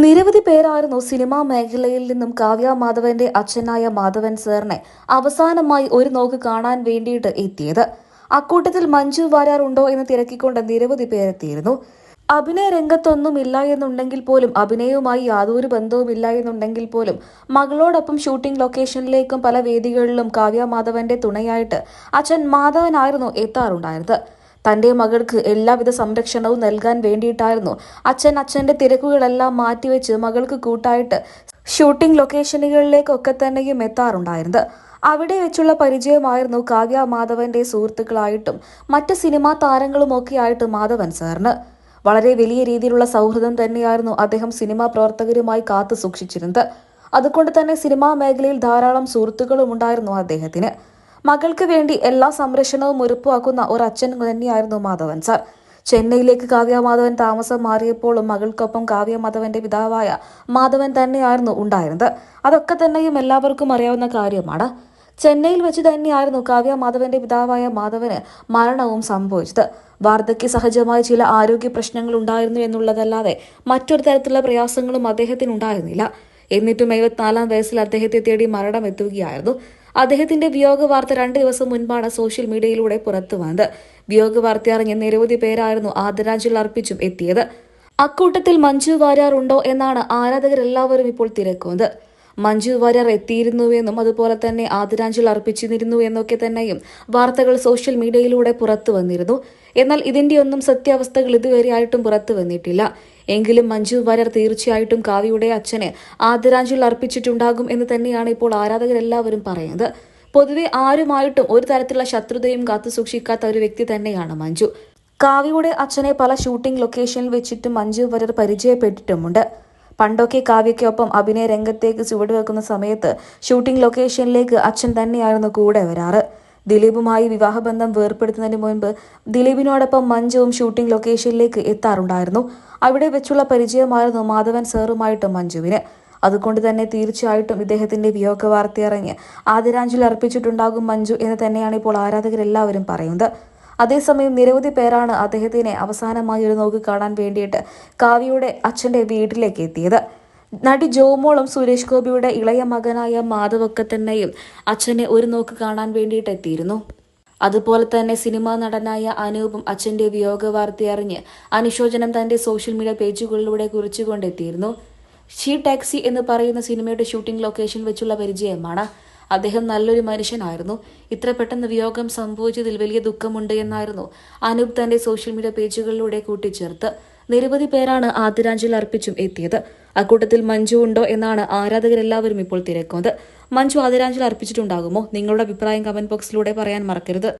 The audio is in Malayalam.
നിരവധി പേരായിരുന്നു സിനിമാ മേഖലയിൽ നിന്നും കാവ്യ മാധവന്റെ അച്ഛനായ മാധവൻ സാറിനെ അവസാനമായി ഒരു നോക്ക് കാണാൻ വേണ്ടിയിട്ട് എത്തിയത്. അക്കൂട്ടത്തിൽ മഞ്ജു വാരാർ ഉണ്ടോ എന്ന് തിരക്കിക്കൊണ്ട് നിരവധി പേരെത്തിയിരുന്നു. അഭിനയ രംഗത്തൊന്നും ഇല്ല എന്നുണ്ടെങ്കിൽ പോലും അഭിനയവുമായി യാതൊരു ബന്ധവുമില്ല എന്നുണ്ടെങ്കിൽ പോലും മകളോടൊപ്പം ഷൂട്ടിംഗ് ലൊക്കേഷനിലേക്കും പല വേദികളിലും കാവ്യ മാധവന്റെ തുണയായിട്ട് അച്ഛൻ മാധവനായിരുന്നു എത്താറുണ്ടായിരുന്നത്. തന്റെ മകൾക്ക് എല്ലാവിധ സംരക്ഷണവും നൽകാൻ വേണ്ടിയിട്ടായിരുന്നു. അച്ഛൻ അച്ഛന്റെ തിരക്കുകളെല്ലാം മാറ്റിവെച്ച് മകൾക്ക് കൂട്ടായിട്ട് ഷൂട്ടിംഗ് ലൊക്കേഷനുകളിലേക്കൊക്കെ തന്നെയും എത്താറുണ്ടായിരുന്നത്. അവിടെ വെച്ചുള്ള പരിചയമായിരുന്നു കാവ്യ മാധവന്റെ സുഹൃത്തുക്കളായിട്ടും മറ്റ് സിനിമാ താരങ്ങളുമൊക്കെ ആയിട്ട് മാധവൻ സാറിന്. വളരെ വലിയ രീതിയിലുള്ള സൗഹൃദം തന്നെയായിരുന്നു അദ്ദേഹം സിനിമാ പ്രവർത്തകരുമായി കാത്തു സൂക്ഷിച്ചിരുന്നത്. അതുകൊണ്ട് തന്നെ സിനിമാ മേഖലയിൽ ധാരാളം സുഹൃത്തുക്കളും ഉണ്ടായിരുന്നു അദ്ദേഹത്തിന്. മകൾക്ക് വേണ്ടി എല്ലാ സംരക്ഷണവും ഉറപ്പാക്കുന്ന ഒരു അച്ഛൻ തന്നെയായിരുന്നു മാധവൻ സാർ. ചെന്നൈയിലേക്ക് കാവ്യ മാധവൻ താമസം മാറിയപ്പോഴും മകൾക്കൊപ്പം കാവ്യ മാധവന്റെ പിതാവായ മാധവൻ തന്നെയായിരുന്നു ഉണ്ടായിരുന്നത്. അതൊക്കെ തന്നെയും എല്ലാവർക്കും അറിയാവുന്ന കാര്യമാണ്. ചെന്നൈയിൽ വെച്ച് തന്നെയായിരുന്നു കാവ്യ മാധവന്റെ പിതാവായ മാധവന് മരണവും സംഭവിച്ചത്. വാർദ്ധക്യ സഹജമായ ചില ആരോഗ്യ പ്രശ്നങ്ങൾ ഉണ്ടായിരുന്നു എന്നുള്ളതല്ലാതെ മറ്റൊരു തരത്തിലുള്ള പ്രയാസങ്ങളും അദ്ദേഹത്തിന് ഉണ്ടായിരുന്നില്ല. എന്നിട്ടും എഴുപത്തിനാലാം വയസ്സിൽ അദ്ദേഹത്തെ തേടി മരണം എത്തുകയായിരുന്നു. അദ്ദേഹത്തിന്റെ വിയോഗ വാർത്ത രണ്ട് ദിവസം മുൻപാണ് സോഷ്യൽ മീഡിയയിലൂടെ പുറത്തു വന്നത്. വിയോഗ വാർത്ത അറിഞ്ഞ നിരവധി പേരായിരുന്നു ആദരാഞ്ജലി അർപ്പിച്ചും എത്തിയത്. അക്കൂട്ടത്തിൽ മഞ്ജു വാര്യാറുണ്ടോ എന്നാണ് ആരാധകരെല്ലാവരും ഇപ്പോൾ തിരക്കുന്നത്. മഞ്ജു വാര്യർ എത്തിയിരുന്നുവെന്നും അതുപോലെ തന്നെ ആദരാഞ്ജലി അർപ്പിച്ചിരുന്നു എന്നൊക്കെ തന്നെയും വാർത്തകൾ സോഷ്യൽ മീഡിയയിലൂടെ പുറത്തു വന്നിരുന്നു. എന്നാൽ ഇതിന്റെയൊന്നും സത്യാവസ്ഥകൾ ഇതുവരെയായിട്ടും പുറത്തു വന്നിട്ടില്ല. എങ്കിലും മഞ്ജു വാര്യർ തീർച്ചയായിട്ടും കാവ്യയുടെ അച്ഛന് ആദരാഞ്ജലി അർപ്പിച്ചിട്ടുണ്ടാകും എന്ന് തന്നെയാണ് ഇപ്പോൾ ആരാധകരെല്ലാവരും പറയുന്നത്. പൊതുവെ ആരുമായിട്ടും ഒരു തരത്തിലുള്ള ശത്രുതയും കാത്തു സൂക്ഷിക്കാത്ത ഒരു വ്യക്തി തന്നെയാണ് മഞ്ജു. കാവ്യയുടെ അച്ഛനെ പല ഷൂട്ടിംഗ് ലൊക്കേഷനിൽ വെച്ചിട്ട് മഞ്ജു വരർ പരിചയപ്പെട്ടിട്ടുമുണ്ട്. പണ്ടൊക്കെ കാവ്യയ്ക്കൊപ്പം അഭിനയ രംഗത്തേക്ക് ചുവടുവെക്കുന്ന സമയത്ത് ഷൂട്ടിംഗ് ലൊക്കേഷനിലേക്ക് അച്ഛൻ തന്നെയായിരുന്നു കൂടെ വരാറ്. ദിലീപുമായി വിവാഹബന്ധം വേർപ്പെടുത്തുന്നതിന് മുൻപ് ദിലീപിനോടൊപ്പം മഞ്ജുവും ഷൂട്ടിംഗ് ലൊക്കേഷനിലേക്ക് എത്താറുണ്ടായിരുന്നു. അവിടെ വെച്ചുള്ള പരിചയമായിരുന്നു മാധവൻ സാറുമായിട്ടും മഞ്ജുവിന്. അതുകൊണ്ട് തന്നെ തീർച്ചയായിട്ടും ഇദ്ദേഹത്തിന്റെ വിയോഗ വാർത്തയറിഞ്ഞ് ആദരാഞ്ജലി അർപ്പിച്ചിട്ടുണ്ടാകും മഞ്ജു എന്ന് തന്നെയാണ് ഇപ്പോൾ ആരാധകരെല്ലാവരും പറയുന്നത്. അതേസമയം നിരവധി പേരാണ് അദ്ദേഹത്തിനെ അവസാനമായി ഒരു നോക്ക് കാണാൻ വേണ്ടിയിട്ട് കാവ്യയുടെ അച്ഛന്റെ വീട്ടിലേക്ക് എത്തിയത്. നടി ജോമോളും സുരേഷ് ഗോപിയുടെ ഇളയ മകനായ മാധവൊക്കെ തന്നെയും അച്ഛനെ ഒരു നോക്ക് കാണാൻ വേണ്ടിയിട്ട് എത്തിയിരുന്നു. അതുപോലെ തന്നെ സിനിമാ നടനായ അനൂപും അച്ഛന്റെ വിയോഗ വാർത്ത അറിഞ്ഞ് അനുശോചനം തന്റെ സോഷ്യൽ മീഡിയ പേജുകളിലൂടെ കുറിച്ചുകൊണ്ടെത്തിയിരുന്നു. ഷീ ടാക്സി എന്ന് പറയുന്ന സിനിമയുടെ ഷൂട്ടിംഗ് ലൊക്കേഷൻ വെച്ചുള്ള പരിചയമാണ്. അദ്ദേഹം നല്ലൊരു മനുഷ്യനായിരുന്നു. ഇത്ര പെട്ടെന്ന് വിയോഗം സംഭവിച്ചതിൽ വലിയ ദുഃഖമുണ്ട് എന്നായിരുന്നു അനൂപ് തന്റെ സോഷ്യൽ മീഡിയ പേജുകളിലൂടെ കൂട്ടിച്ചേർത്ത്. നിരവധി പേരാണ് ആദരാഞ്ജലി അർപ്പിച്ചും എത്തിയത്. അക്കൂട്ടത്തിൽ മഞ്ജു ഉണ്ടോ എന്നാണ് ആരാധകരെല്ലാവരും ഇപ്പോൾ തിരക്കുന്നത്. മഞ്ജു ആദരാഞ്ജലി അർപ്പിച്ചിട്ടുണ്ടാകുമോ? നിങ്ങളുടെ അഭിപ്രായം കമന്റ് ബോക്സിലൂടെ പറയാൻ മറക്കരുത്.